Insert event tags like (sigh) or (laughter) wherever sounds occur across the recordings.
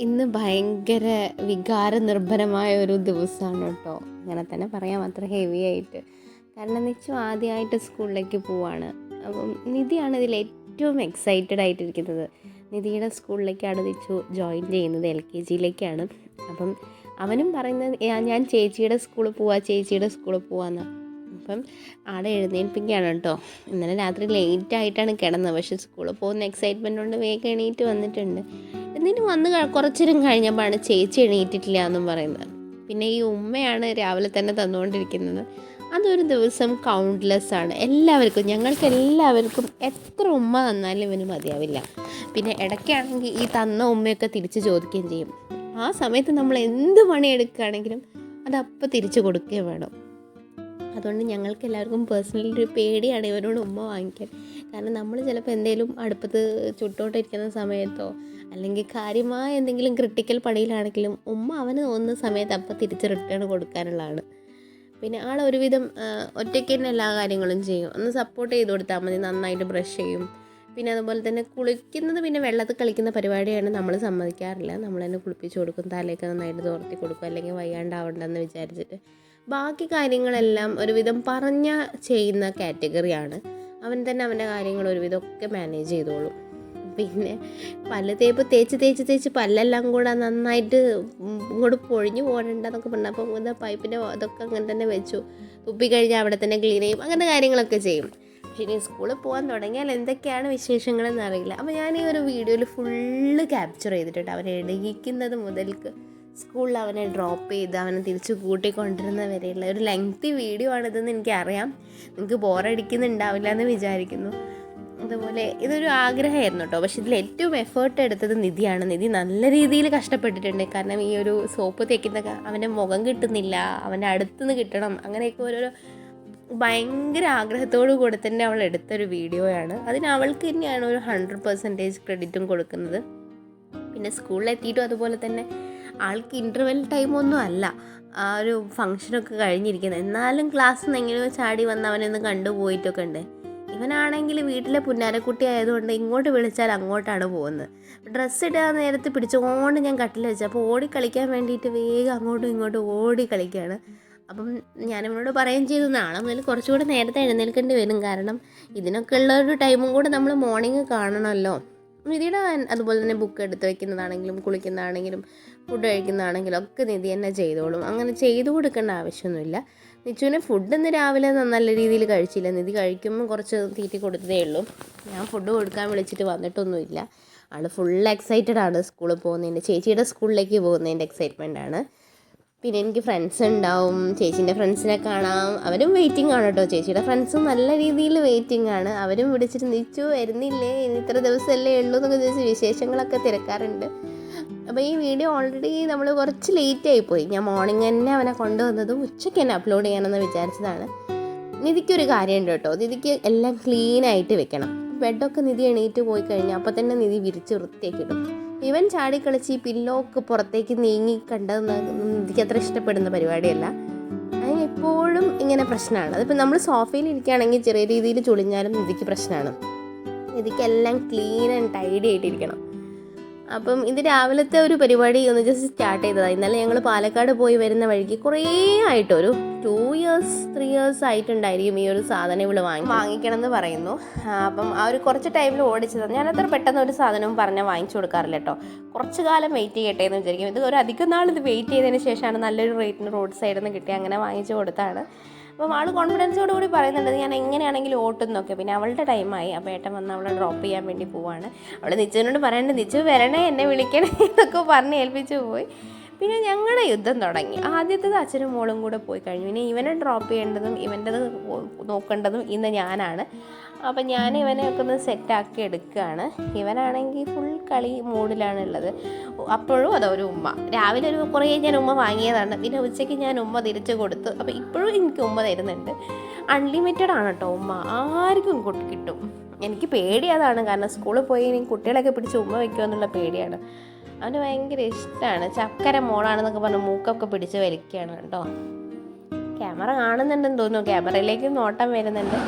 ഇന്ന് ഭയങ്കര വികാര നിർഭരമായ ഒരു ദിവസമാണ് കേട്ടോ. അങ്ങനെ തന്നെ പറയാം അത്ര ഹെവി ആയിട്ട്. കാരണം നിച്ചു ആദ്യമായിട്ട് സ്കൂളിലേക്ക് പോവാണ്. അപ്പം നിധിയാണ് ഇതിൽ ഏറ്റവും എക്സൈറ്റഡ് ആയിട്ടിരിക്കുന്നത്. നിധിയുടെ സ്കൂളിലേക്കാണ് നിച്ചു ജോയിൻ ചെയ്യുന്നത് എൽ കെ ജിയിലേക്കാണ് അപ്പം അവനും പറയുന്നത് ഞാൻ ചേച്ചിയുടെ സ്കൂളിൽ പോവാ ചേച്ചിയുടെ സ്കൂളിൽ പോവാന്ന്. അപ്പം ആടെ എഴുന്നേൽപ്പിക്കുകയാണ് കേട്ടോ. ഇന്നലെ രാത്രി ലേറ്റ് ആയിട്ടാണ് കിടന്നത്. പക്ഷേ സ്കൂളിൽ പോകുന്ന എക്സൈറ്റ്മെന്റ് കൊണ്ട് വേഗം എണീറ്റ് വന്നിട്ടുണ്ട്. എന്നിട്ട് വന്ന് കുറച്ചേരം കുറച്ച് കഴിഞ്ഞപ്പോഴാണ് ചേച്ചി എണീറ്റിട്ടില്ല എന്നും പറയുന്നത്. പിന്നെ ഈ ഉമ്മയാണ് രാവിലെ തന്നെ തന്നുകൊണ്ടിരിക്കുന്നത്. അതൊരു ദിവസം കൗണ്ട്ലെസ് ആണ്. എല്ലാവർക്കും ഞങ്ങൾക്ക് എല്ലാവർക്കും എത്ര ഉമ്മ തന്നാലും ഇവന് മതിയാവില്ല. പിന്നെ ഇടയ്ക്കാണെങ്കിൽ ഈ തന്ന ഉമ്മയൊക്കെ തിരിച്ച് ചോദിക്കുകയും ചെയ്യും. ആ സമയത്ത് നമ്മൾ എന്ത് പണിയെടുക്കുകയാണെങ്കിലും അതപ്പോൾ തിരിച്ചു കൊടുക്കുകയും വേണം. അതുകൊണ്ട് ഞങ്ങൾക്ക് എല്ലാവർക്കും പേഴ്സണലി ഒരു പേടിയാണ് ഇവരോട് ഉമ്മ വാങ്ങിക്കാൻ. കാരണം നമ്മൾ ചിലപ്പോൾ എന്തെങ്കിലും അടുപ്പത്ത് ചുട്ടോട്ടിരിക്കുന്ന സമയത്തോ അല്ലെങ്കിൽ കാര്യമായ എന്തെങ്കിലും ക്രിട്ടിക്കൽ പണിയിലാണെങ്കിലും ഉമ്മ അവന് തോന്നുന്ന സമയത്ത് അപ്പം തിരിച്ച് റിട്ടേൺ കൊടുക്കാനുള്ളതാണ്. പിന്നെ ആൾ ഒരുവിധം ഒറ്റയ്ക്ക് തന്നെ എല്ലാ കാര്യങ്ങളും ചെയ്യും. ഒന്ന് സപ്പോർട്ട് ചെയ്ത് കൊടുത്താൽ മതി നന്നായിട്ട് ബ്രഷ് ചെയ്യും. പിന്നെ അതുപോലെ തന്നെ കുളിക്കുന്നത് പിന്നെ വെള്ളത്തിൽ കളിക്കുന്ന പരിപാടിയാണ് നമ്മൾ സമ്മതിക്കാറില്ല. നമ്മൾ തന്നെ കുളിപ്പിച്ച് കൊടുക്കും തലയൊക്കെ നന്നായിട്ട് തോർത്തി കൊടുക്കും അല്ലെങ്കിൽ വയ്യാണ്ടാവണ്ടെന്ന് വിചാരിച്ചിട്ട്. ബാക്കി കാര്യങ്ങളെല്ലാം ഒരുവിധം പറഞ്ഞ ചെയ്യുന്ന കാറ്റഗറിയാണ്. അവൻ തന്നെ അവന്റെ കാര്യങ്ങൾ ഒരുവിധം ഒക്കെ മാനേജ് ചെയ്തോളും. പിന്നെ പല്ല് തേപ്പ് തേച്ച് തേച്ച് തേച്ച് പല്ലെല്ലാം കൂടെ നന്നായിട്ട് ഇങ്ങോട്ട് പൊഴിഞ്ഞു പോകണ്ടെന്നൊക്കെ പറഞ്ഞു. അപ്പം എന്താ പൈപ്പിന്റെ അതൊക്കെ അങ്ങനെ തന്നെ വെച്ചു. തുപ്പിക്കഴിഞ്ഞാൽ അവിടെ തന്നെ ക്ലീൻ ചെയ്യും. അങ്ങനത്തെ കാര്യങ്ങളൊക്കെ ചെയ്യും. പക്ഷേ ഇനി സ്കൂളിൽ പോകാൻ തുടങ്ങിയാൽ എന്തൊക്കെയാണ് വിശേഷങ്ങളെന്ന് അറിയില്ല. അപ്പോൾ ഞാൻ ഈ ഒരു വീഡിയോയിൽ ഫുള്ള് ക്യാപ്ചർ ചെയ്തിട്ടുണ്ട്. അവരെ എണീക്കുന്നത് മുതൽക്ക്. സ്കൂളിൽ അവനെ ഡ്രോപ്പ് ചെയ്ത് അവനെ തിരിച്ച് കൂട്ടിക്കൊണ്ടിരുന്ന വരെയുള്ള ഒരു ലെങ്തി വീഡിയോ ആണിതെന്ന് എനിക്കറിയാം. നിങ്ങൾക്ക് ബോറടിക്കുന്നുണ്ടാവില്ല എന്ന് വിചാരിക്കുന്നു. അതുപോലെ ഇതൊരു ആഗ്രഹമായിരുന്നു കേട്ടോ. പക്ഷെ ഇതിൽ ഏറ്റവും എഫേർട്ട് എടുത്തത് നിധിയാണ്. നിധി നല്ല രീതിയിൽ കഷ്ടപ്പെട്ടിട്ടുണ്ട്. കാരണം ഈ ഒരു സോപ്പ് തേക്കുന്ന അവന്റെ മുഖം കിട്ടുന്നില്ല. അവന്റെ അടുത്തുനിന്ന് കിട്ടണം. അങ്ങനെയൊക്കെ ഓരോരോ ഭയങ്കര ആഗ്രഹത്തോടു കൂടെ തന്നെ അവൾ എടുത്തൊരു വീഡിയോയാണ് അതിന് അവൾക്ക് തന്നെയാണ് ഒരു ഹൺഡ്രഡ് പെർസെന്റേജ് ക്രെഡിറ്റും കൊടുക്കുന്നത്. പിന്നെ സ്കൂളിലെത്തിയിട്ടും അതുപോലെ തന്നെ ആൾക്ക് ഇന്റർവെൽ ടൈമൊന്നും അല്ല. ആ ഒരു ഫങ്ഷനൊക്കെ കഴിഞ്ഞിരിക്കുന്നത്. എന്നാലും ക്ലാസ് നിന്ന് എങ്ങനെയോ ചാടി വന്ന് അവനൊന്ന് കണ്ടുപോയിട്ടൊക്കെ ഉണ്ട്. ഇവനാണെങ്കിൽ വീട്ടിലെ പുന്നാരക്കുട്ടി ആയതുകൊണ്ട് ഇങ്ങോട്ട് വിളിച്ചാൽ അങ്ങോട്ടാണ് പോകുന്നത്. ഡ്രസ്സ് ഇടാൻ നേരത്ത് പിടിച്ചുകൊണ്ട് ഞാൻ കട്ടിൽ വെച്ചു. അപ്പോൾ ഓടി കളിക്കാൻ വേണ്ടിയിട്ട് വേഗം അങ്ങോട്ടും ഇങ്ങോട്ടും ഓടി കളിക്കുകയാണ് അപ്പം ഞാൻ ഇവനോട് പറയുകയും ചെയ്തു നാളെ മുതൽ കുറച്ചുകൂടെ നേരത്തെ എഴുന്നേൽക്കേണ്ടി വരും. കാരണം ഇതിനൊക്കെ ഉള്ള ഒരു ടൈമും കൂടെ നമ്മൾ മോർണിംഗ് കാണണമല്ലോ. നിധിയുടെ അതുപോലെ തന്നെ ബുക്ക് എടുത്ത് വെക്കുന്നതാണെങ്കിലും കുളിക്കുന്നതാണെങ്കിലും ഫുഡ് കഴിക്കുന്നതാണെങ്കിലും ഒക്കെ നിധി തന്നെ ചെയ്തോളും. അങ്ങനെ ചെയ്തു കൊടുക്കേണ്ട ആവശ്യമൊന്നുമില്ല. നിച്ചുവിന് ഫുഡ് ഇന്ന് രാവിലെ നല്ല രീതിയിൽ കഴിച്ചില്ല. നിധി കഴിക്കുമ്പോൾ കുറച്ച് തീറ്റി കൊടുത്തതേ ഉള്ളൂ. ഞാൻ ഫുഡ് കൊടുക്കാൻ വിളിച്ചിട്ട് വന്നിട്ടൊന്നുമില്ല. ആൾ ഫുൾ എക്സൈറ്റഡ് ആണ് സ്കൂളിൽ പോകുന്നതിന്റെ ചേച്ചിയുടെ സ്കൂളിലേക്ക് പോകുന്നതിന്റെ എക്സൈറ്റ്മെന്റ് ആണ്. പിന്നെ എനിക്ക് ഫ്രണ്ട്സ് ഉണ്ടാവും. ചേച്ചീന്റെ ഫ്രണ്ട്സിനെ കാണാം. അവരും വെയിറ്റിംഗ് ആണ് കേട്ടോ ചേച്ചിയുടെ ഫ്രണ്ട്സും നല്ല രീതിയിൽ വെയിറ്റിംഗ് ആണ്. അവരും വിളിച്ചിട്ട് നിച്ചു വരുന്നില്ലേ? ഇനി ഇത്ര ദിവസമല്ലേ ഉള്ളൂ എന്നൊക്കെ ചോദിച്ച് വിശേഷങ്ങളൊക്കെ തിരക്കാറുണ്ട്. അപ്പോൾ ഈ വീഡിയോ ഓൾറെഡി നമ്മൾ കുറച്ച് ലേറ്റ് ആയിപ്പോയി ഞാൻ മോർണിംഗ് തന്നെ അവനെ കൊണ്ടുവന്നതും ഉച്ചയ്ക്ക് തന്നെ അപ്ലോഡ് ചെയ്യണമെന്ന് വിചാരിച്ചതാണ്. നിധിക്കൊരു കാര്യമുണ്ട് കേട്ടോ നിധിക്ക് എല്ലാം ക്ലീൻ ആയിട്ട് വെക്കണം. ബെഡൊക്കെ നിധി എണീറ്റ് പോയി കഴിഞ്ഞാൽ അപ്പോൾ തന്നെ നിധി വിരിച്ച് വൃത്തിയാക്കി ഇടും. ഇവൻ ചാടിക്കളിച്ച് ഈ പില്ലോക്ക് പുറത്തേക്ക് നീങ്ങി കണ്ടത് എനിക്ക് അത്ര ഇഷ്ടപ്പെടുന്ന പരിപാടിയല്ല. അതിന് എപ്പോഴും ഇങ്ങനെ പ്രശ്നമാണ്. അതിപ്പോൾ നമ്മൾ സോഫയിൽ ഇരിക്കുകയാണെങ്കിൽ ചെറിയ രീതിയിൽ ചുളിഞ്ഞാലും നിധിക്ക് പ്രശ്നമാണ്. നിധിക്ക് എല്ലാം ക്ലീൻ ആൻഡ് ടൈഡി ആയിട്ടിരിക്കണം. അപ്പം ഇത് രാവിലത്തെ ഒരു പരിപാടി ഒന്ന് ജസ്റ്റ് സ്റ്റാർട്ട് ചെയ്തതാണ് ഇന്നലെ ഞങ്ങൾ പാലക്കാട് പോയി വരുന്ന വഴിക്ക് കുറേ ആയിട്ട് ഒരു ടു ഇയേഴ്സ് ത്രീ ഇയേഴ്സ് ആയിട്ടുണ്ടായിരിക്കും ഈ ഒരു സാധനം ഇവിടെ വാങ്ങി. വാങ്ങിക്കണം എന്ന് പറയുന്നു അപ്പം ആ ഒരു കുറച്ച് ടൈമിൽ ഓടിച്ചത് ഞാൻ അത്ര പെട്ടെന്ന് ഒരു സാധനവും പറഞ്ഞാൽ വാങ്ങിച്ചു കൊടുക്കാറില്ല കേട്ടോ. കുറച്ച് കാലം വെയിറ്റ് ചെയ്യട്ടെ എന്ന് വിചാരിക്കും. ഇത് ഒരു അധികം നാൾ ഇത് വെയിറ്റ് ചെയ്തതിന് ശേഷമാണ് നല്ലൊരു റേറ്റിന് റോഡ് സൈഡിൽ നിന്ന് കിട്ടി. അങ്ങനെ വാങ്ങിച്ചു കൊടുത്താണ്. അപ്പം ആൾ കോൺഫിഡൻസോട് കൂടി പറയുന്നുണ്ട് ഞാൻ എങ്ങനെയാണെങ്കിലും ഓട്ടുന്നൊക്കെ. പിന്നെ അവളുടെ ടൈമായി അപ്പോൾ ഏട്ടൻ വന്ന് അവളെ ഡ്രോപ്പ് ചെയ്യാൻ വേണ്ടി പോവാണ്. അവൾ നിച്ചുവിനോട് പറയണ്ട നിച്ചു വരണേ എന്നെ വിളിക്കണേ എന്നൊക്കെ പറഞ്ഞ് ഏൽപ്പിച്ചു പോയി. പിന്നെ ഞങ്ങളുടെ യുദ്ധം തുടങ്ങി. ആദ്യത്തേത് അച്ഛനും മോളും കൂടെ പോയി കഴിഞ്ഞു. പിന്നെ ഇവനെ ഡ്രോപ്പ് ചെയ്യേണ്ടതും ഇവന്റെത് നോക്കേണ്ടതും ഇന്ന് ഞാനാണ്. അപ്പം ഞാൻ ഇവനെയൊക്കെ ഒന്ന് സെറ്റാക്കി എടുക്കുകയാണ് ഇവനാണെങ്കിൽ ഫുൾ കളി മൂഡിലാണ് ഉള്ളത് അപ്പോഴും അതൊരു ഉമ്മ. രാവിലെ ഒരു കുറേ ഞാൻ ഉമ്മ വാങ്ങിയതാണ്. പിന്നെ ഉച്ചയ്ക്ക് ഞാൻ ഉമ്മ തിരിച്ചു കൊടുത്തു. അപ്പോൾ ഇപ്പോഴും എനിക്ക് ഉമ്മ തരുന്നുണ്ട്. അൺലിമിറ്റഡ് ആണ് കേട്ടോ ഉമ്മ. ആർക്കും കിട്ടും. എനിക്ക് പേടി അതാണ്. കാരണം സ്കൂളിൽ പോയി കുട്ടികളൊക്കെ പിടിച്ച് ഉമ്മ വയ്ക്കുമെന്നുള്ള പേടിയാണ്. അവന് ഭയങ്കര ഇഷ്ടമാണ് ചക്കര മോളാണെന്നൊക്കെ പറഞ്ഞ് മൂക്കൊക്കെ പിടിച്ച് വലിക്കുകയാണ് കേട്ടോ. ക്യാമറ കാണുന്നുണ്ടെന്ന് തോന്നുന്നു. ക്യാമറയിലേക്ക് നോട്ടം വരുന്നുണ്ട്.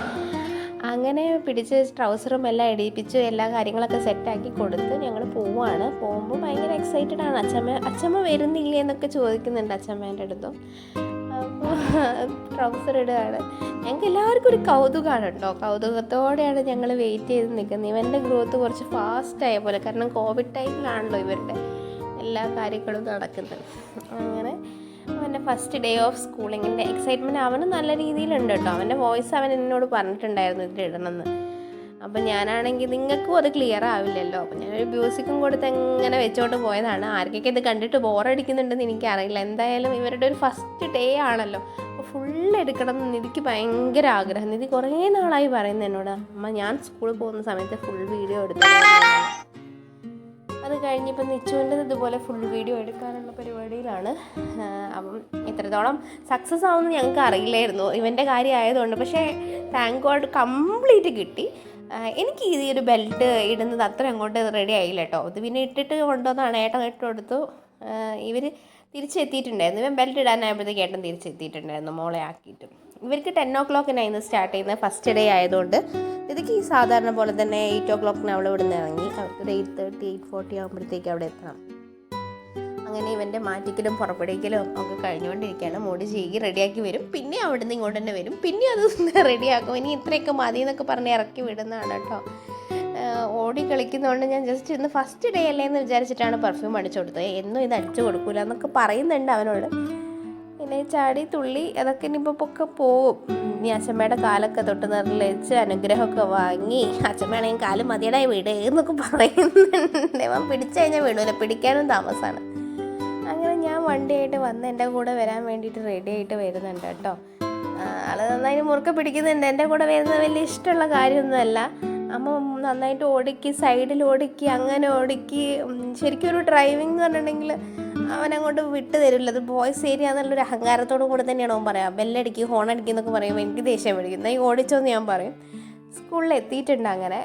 അങ്ങനെ പിടിച്ച് ട്രൗസറും എല്ലാം ഇടിപ്പിച്ച് എല്ലാ കാര്യങ്ങളൊക്കെ സെറ്റാക്കി കൊടുത്ത് ഞങ്ങൾ പോവാണ്. പോകുമ്പോൾ ഭയങ്കര എക്സൈറ്റഡ് ആണ്. അച്ഛമ്മ അച്ഛമ്മ വരുന്നില്ലേ എന്നൊക്കെ ചോദിക്കുന്നുണ്ട് അച്ഛമ്മേന്റെ അടുത്തും. ട്രൗസർ ഇടുകയാണ്. ഞങ്ങൾക്ക് എല്ലാവർക്കും ഒരു കൗതുകമാണ് കേട്ടോ കൗതുകത്തോടെയാണ് ഞങ്ങൾ വെയിറ്റ് ചെയ്ത് നിൽക്കുന്നത്. ഇവന്റെ ഗ്രോത്ത് കുറച്ച് ഫാസ്റ്റ് ആയ പോലെ. കാരണം കോവിഡ് ടൈമിലാണല്ലോ ഇവരുടെ എല്ലാ കാര്യങ്ങളും നടക്കുന്നത്. അങ്ങനെ അവന്റെ ഫസ്റ്റ് ഡേ ഓഫ് സ്കൂളിങ്ങിന്റെ എക്സൈറ്റ്മെന്റ് അവന് നല്ല രീതിയിലുണ്ട് കേട്ടോ. അവന്റെ വോയിസ് അവൻ എന്നോട് പറഞ്ഞിട്ടുണ്ടായിരുന്നു ഇതിൽ ഇടണമെന്ന് അപ്പം ഞാനാണെങ്കിൽ നിങ്ങൾക്കും അത് ക്ലിയർ ആവില്ലല്ലോ. അപ്പം ഞാനൊരു മ്യൂസിക്കും കൊടുത്ത് എങ്ങനെ വെച്ചോണ്ട് പോയതാണ്. ആർക്കൊക്കെ ഇത് കണ്ടിട്ട് ബോറടിക്കുന്നുണ്ടെന്ന് എനിക്കറിയില്ല. എന്തായാലും ഇവരുടെ ഒരു ഫസ്റ്റ് ഡേ ആണല്ലോ. അപ്പോൾ ഫുൾ എടുക്കണം എന്ന് നിധിക്ക് ഭയങ്കര ആഗ്രഹം. നിധി കുറേ നാളായി പറയുന്നത് എന്നോട്. അമ്മ ഞാൻ സ്കൂളിൽ പോകുന്ന സമയത്ത് ഫുൾ വീഡിയോ എടുത്തു അത് കഴിഞ്ഞിപ്പോൾ നിച്ചുവിന്റെ ഇതുപോലെ ഫുൾ വീഡിയോ എടുക്കാനുള്ള പരിപാടിയിലാണ്. അപ്പം ഇത്രത്തോളം സക്സസ് ആവുമെന്ന് ഞങ്ങൾക്ക് അറിയില്ലായിരുന്നു ഇവന്റെ കാര്യം ആയതുകൊണ്ട് പക്ഷേ താങ്ക് ഗോഡ് കംപ്ലീറ്റ് കിട്ടി. എനിക്ക് ഈ ഒരു ബെൽറ്റ് ഇടുന്നത് അത്ര അങ്ങോട്ട് റെഡി ആയില്ല കേട്ടോ ഇത് പിന്നെ ഇട്ടിട്ട് കൊണ്ടുവന്നാണ് ഏട്ടൻ ഇട്ട് കൊടുത്തു. ഇവർ തിരിച്ചെത്തിയിട്ടുണ്ടായിരുന്നു. ഇവൻ ബെൽറ്റ് ഇടാനായപ്പോഴത്തേക്ക് ഏട്ടൻ തിരിച്ചെത്തിയിട്ടുണ്ടായിരുന്നു മോളെ ആക്കിയിട്ട്. ഇവർക്ക് ടെൻ ഓ ക്ലോക്കിനായിരുന്നു സ്റ്റാർട്ട് ചെയ്യുന്നത് ഫസ്റ്റ് ഡേ ആയതുകൊണ്ട്. ഇതൊക്കെ ഈ സാധാരണ പോലെ തന്നെ എയ്റ്റ് ഓ ക്ലോക്കിന് അവൾ നിന്ന് ഇറങ്ങി. അവർക്ക് ഒരു എയ്റ്റ് തേർട്ടി എയ്റ്റ് ഫോർട്ടി ആകുമ്പോഴത്തേക്ക് അവിടെ എത്തണം. അങ്ങനെ ഇവന്റെ മാറ്റിക്കലും പുറപ്പെടുവിക്കലും ഒക്കെ കഴിഞ്ഞുകൊണ്ടിരിക്കുകയാണ്. മോഡി ചെയ്യുക റെഡിയാക്കി വരും. പിന്നെ അവിടെ നിന്ന് ഇങ്ങോട്ട് തന്നെ വരും. പിന്നെ അത് (laughs) റെഡിയാക്കും. ഇനി ഇത്രയൊക്കെ മതി എന്നൊക്കെ പറഞ്ഞ് ഇറക്കി വിടുന്നതാണ് കേട്ടോ. ഓടി കളിക്കുന്നതുകൊണ്ട് ഞാൻ ജസ്റ്റ് ഇന്ന് ഫസ്റ്റ് ഡേ അല്ലേ എന്ന് വിചാരിച്ചിട്ടാണ് പെർഫ്യൂം അടിച്ചു കൊടുത്തത്. എന്നും ഇത് അടിച്ചു കൊടുക്കൂല എന്നൊക്കെ പറയുന്നുണ്ട് അവനോട്. പിന്നെ ചാടി തുള്ളി അതൊക്കെ ഇനിയിപ്പോൾ ഒക്കെ പോവും. ഇനി അച്ഛമ്മയുടെ കാലൊക്കെ തൊട്ട് നിറലിച്ച് അനുഗ്രഹമൊക്കെ വാങ്ങി അച്ഛമ്മയാണെങ്കിൽ കാൽ മതിയടായി വീട് എന്നൊക്കെ പറയുന്നുണ്ട്. അവൻ പിടിച്ചു കഴിഞ്ഞാൽ വീടൂല. പിടിക്കാനും താമസമാണ് വണ്ടിയായിട്ട് വന്ന് എന്റെ കൂടെ വരാൻ വേണ്ടിയിട്ട് റെഡി ആയിട്ട് വരുന്നുണ്ട് കേട്ടോ. ആ, ആൾ നന്നായിട്ട് മുറുക്ക പിടിക്കുന്നുണ്ട്. എന്റെ കൂടെ വരുന്നത് വലിയ ഇഷ്ടമുള്ള കാര്യമൊന്നുമല്ല. അമ്മ നന്നായിട്ട് ഓടിക്കി സൈഡിൽ ഓടിക്കി അങ്ങനെ ഓടിക്കി. ശരിക്കും ഒരു ഡ്രൈവിംഗ് എന്ന് പറഞ്ഞിട്ടുണ്ടെങ്കിൽ അവൻ അങ്ങോട്ട് വിട്ട് തരില്ല. അത് ബോയ്സ് ഏരിയ എന്നുള്ളൊരു അഹങ്കാരത്തോടു കൂടെ തന്നെയാണ് അവൻ പറയാം ബെല്ലടിക്കുക ഹോൺ അടിക്കുക എന്നൊക്കെ പറയുമ്പോൾ എനിക്ക് ദേഷ്യം പിടിക്കും. നീ ഓടിച്ചോന്ന് ഞാൻ പറയും. സ്കൂളിൽ എത്തിയിട്ടുണ്ട് അങ്ങനെ.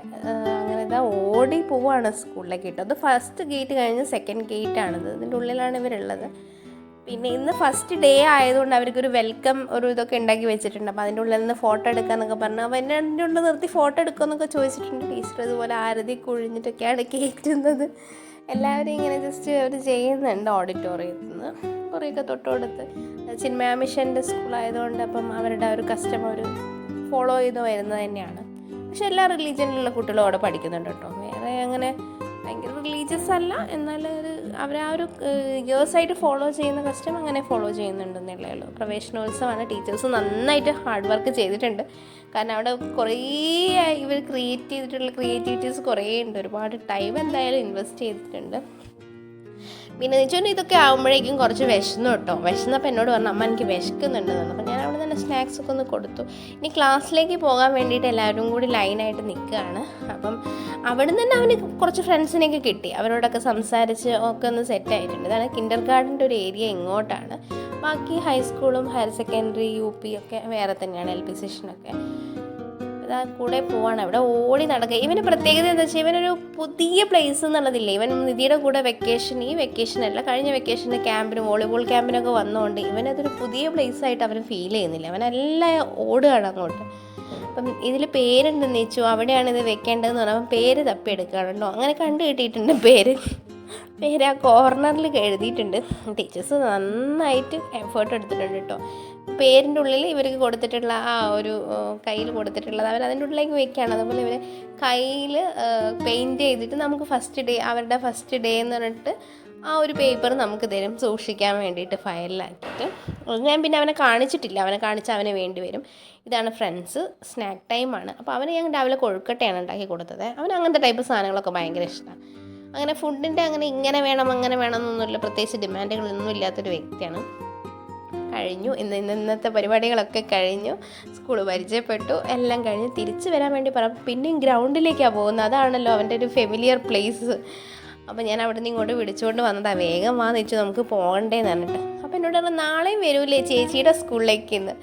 അങ്ങനെ ഇതാ ഓടി പോവാണ് സ്കൂളിലേക്ക് ഇട്ടത് ഫസ്റ്റ് ഗേറ്റ് കഴിഞ്ഞ് സെക്കൻഡ് ഗേറ്റ് ആണ് ഇതിന്റെ ഉള്ളിലാണ് ഇവരുള്ളത്. പിന്നെ ഇന്ന് ഫസ്റ്റ് ഡേ ആയതുകൊണ്ട് അവർക്കൊരു വെൽക്കം ഒരു ഇതൊക്കെ ഉണ്ടാക്കി വെച്ചിട്ടുണ്ട്. അപ്പോൾ അതിന്റെ ഉള്ളിൽ നിന്ന് ഫോട്ടോ എടുക്കാന്നൊക്കെ പറഞ്ഞു അപ്പോൾ എന്നെ അതിന്റെ ഉള്ളിൽ നിർത്തി ഫോട്ടോ എടുക്കുമെന്നൊക്കെ ചോദിച്ചിട്ടുണ്ട് ടീച്ചർ ഇതുപോലെ ആരതി കുഴിഞ്ഞിട്ടൊക്കെയാണ് കയറ്റുന്നത് എല്ലാവരും ഇങ്ങനെ ജസ്റ്റ് അവർ ചെയ്യുന്നുണ്ട് ഓഡിറ്റോറിയത്തിൽ നിന്ന് കുറേയൊക്കെ തൊട്ട് കൊടുത്ത് മിഷന്റെ സ്കൂളായതുകൊണ്ട് അപ്പം അവരുടെ ഒരു കസ്റ്റമർ ഫോളോ ചെയ്ത് വരുന്നത് തന്നെയാണ്. പക്ഷെ എല്ലാ റിലീജിയനിലുള്ള കുട്ടികളും അവിടെ പഠിക്കുന്നുണ്ട് കേട്ടോ. വേറെ അങ്ങനെ ഭയങ്കര റിലീജിയസ് അല്ല. എന്നാൽ ഒരു അവർ ആ ഒരു ഇയേഴ്സായിട്ട് ഫോളോ ചെയ്യുന്ന കസ്റ്റം അങ്ങനെ ഫോളോ ചെയ്യുന്നുണ്ടെന്നുള്ളേ ഉള്ളൂ പ്രവേശനോത്സവമാണ്. ടീച്ചേഴ്സ് നന്നായിട്ട് ഹാർഡ് വർക്ക് ചെയ്തിട്ടുണ്ട്. കാരണം അവിടെ കുറേ ഇവർ ക്രിയേറ്റ് ചെയ്തിട്ടുള്ള ക്രിയേറ്റിവിറ്റീസ് കുറേ ഉണ്ട് ഒരുപാട് ടൈം എന്തായാലും ഇൻവെസ്റ്റ് ചെയ്തിട്ടുണ്ട്. പിന്നെ നിച്ചോണ്ട് ഇതൊക്കെ ആകുമ്പോഴേക്കും കുറച്ച് വിശന്നു കേട്ടോ. വിശന്നപ്പോൾ എന്നോട് പറഞ്ഞു അമ്മ എനിക്ക് വിശക്കുന്നുണ്ടെന്ന്. പറഞ്ഞു അപ്പോൾ ഞാൻ അവിടെ തന്നെ സ്നാക്സ് ഒക്കെ ഒന്ന് കൊടുത്തു. ഇനി ക്ലാസ്സിലേക്ക് പോകാൻ വേണ്ടിയിട്ട് എല്ലാവരും കൂടി ലൈനായിട്ട് നിൽക്കുകയാണ് അപ്പം അവിടെ തന്നെ അവന് കുറച്ച് ഫ്രണ്ട്സിനെയൊക്കെ കിട്ടി. അവരോടൊക്കെ സംസാരിച്ച് ഒക്കെ ഒന്ന് സെറ്റ് ആയിട്ടുണ്ട്. ഇതാണ് കിൻഡർ ഗാർഡന്റെ ഒരു ഏരിയ ഇങ്ങോട്ടാണ്. ബാക്കി ഹൈസ്കൂളും ഹയർ സെക്കൻഡറി യു പി ഒക്കെ വേറെ തന്നെയാണ് എൽ പി സെഷനൊക്കെ കൂടെ പോവാണ്. അവിടെ ഓടി നടക്കുക. ഇവന് പ്രത്യേകത എന്താ വെച്ചാൽ ഇവനൊരു പുതിയ പ്ലേസ് എന്നുള്ളതില്ല? ഇവൻ നിധിയുടെ കൂടെ വെക്കേഷൻ ഈ വെക്കേഷൻ അല്ല കഴിഞ്ഞ വെക്കേഷന് ക്യാമ്പിന് വോളിബോൾ ക്യാമ്പിനൊക്കെ വന്നുകൊണ്ട് ഇവനതൊരു പുതിയ പ്ലേസ് ആയിട്ട് അവൻ ഫീൽ ചെയ്യുന്നില്ല. അവനെല്ലാം ഓടുകയാണ് അങ്ങോട്ട്. അപ്പം ഇതിൽ പേരുണ്ട് നീച്ചു അവിടെയാണ് ഇത് വെക്കേണ്ടതെന്ന് പറഞ്ഞാൽ പേര് തപ്പിയെടുക്കുകയാണ് കേട്ടോ. അങ്ങനെ കണ്ടു കിട്ടിയിട്ടുണ്ട് പേര്. പേര് ആ കോർണറിൽ എഴുതിയിട്ടുണ്ട്. ടീച്ചേഴ്സ് നന്നായിട്ട് എഫേർട്ട് എടുത്തിട്ടുണ്ട് കേട്ടോ. പേരിന്റെ ഉള്ളിൽ ഇവർക്ക് കൊടുത്തിട്ടുള്ള ആ ഒരു കയ്യിൽ കൊടുത്തിട്ടുള്ളത് അവർ അതിന്റെ ഉള്ളിലേക്ക് വെക്കുകയാണ് അതുപോലെ ഇവർ കയ്യിൽ പെയിന്റ് ചെയ്തിട്ട് നമുക്ക് ഫസ്റ്റ് ഡേ അവരുടെ ഫസ്റ്റ് ഡേ എന്ന് പറഞ്ഞിട്ട് ആ ഒരു പേപ്പർ നമുക്ക് തരും സൂക്ഷിക്കാൻ വേണ്ടിയിട്ട് ഫയലിലാക്കിയിട്ട് ഞാൻ പിന്നെ അവനെ കാണിച്ചിട്ടില്ല. അവനെ കാണിച്ച് അവന് വേണ്ടി വരും. ഇതാണ് ഫ്രണ്ട്സ് സ്നാക്ക് ടൈമാണ് അപ്പോൾ അവന് ഞാൻ രാവിലെ കൊഴുക്കട്ടയാണ് ഉണ്ടാക്കി കൊടുത്തത്. അവന് അങ്ങനത്തെ ടൈപ്പ് സാധനങ്ങളൊക്കെ ഭയങ്കര ഇഷ്ടമാണ് അങ്ങനെ ഫുഡിന്റെ അങ്ങനെ ഇങ്ങനെ വേണം അങ്ങനെ വേണം എന്നൊന്നുമില്ല. പ്രത്യേകിച്ച് ഡിമാൻഡുകളൊന്നും ഇല്ലാത്തൊരു വ്യക്തിയാണ്. കഴിഞ്ഞു. ഇന്ന് ഇന്ന് ഇന്നത്തെ പരിപാടികളൊക്കെ കഴിഞ്ഞു. സ്കൂൾ പരിചയപ്പെട്ടു. എല്ലാം കഴിഞ്ഞ് തിരിച്ചു വരാൻ വേണ്ടി പറഞ്ഞു പിന്നെയും ഗ്രൗണ്ടിലേക്കാണ് പോകുന്നത്. അതാണല്ലോ അവന്റെ ഒരു ഫെമിലിയർ പ്ലേസ് അപ്പോൾ ഞാൻ അവിടെ നിന്ന് ഇങ്ങോട്ട് വിളിച്ചുകൊണ്ട് വന്നതാണ് വേഗം വാ നമുക്ക് പോകണ്ടേന്ന് പറഞ്ഞിട്ട്. അപ്പോൾ എന്നോട് പറഞ്ഞു നാളെയും വരൂലേ ചേച്ചിയുടെ സ്കൂളിലേക്ക് ഇന്ന്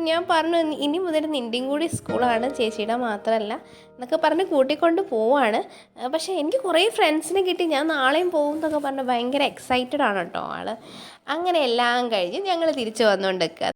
ഞാൻ പറഞ്ഞു "ഇനി- മുതൽ നിന്റെയും കൂടി സ്കൂളാണ് ചേച്ചിയുടെ മാത്രമല്ല എന്നൊക്കെ പറഞ്ഞ് കൂട്ടിക്കൊണ്ട് പോവാണ്. പക്ഷേ എനിക്ക് കുറേ ഫ്രണ്ട്സിനെ കിട്ടി. ഞാൻ നാളെയും പോകും എന്നൊക്കെ പറഞ്ഞ് ഭയങ്കര എക്സൈറ്റഡ് ആണ് കേട്ടോ ആൾ അങ്ങനെ എല്ലാം കഴിഞ്ഞ് ഞങ്ങൾ തിരിച്ചു വന്നുകൊണ്ടിരിക്കുക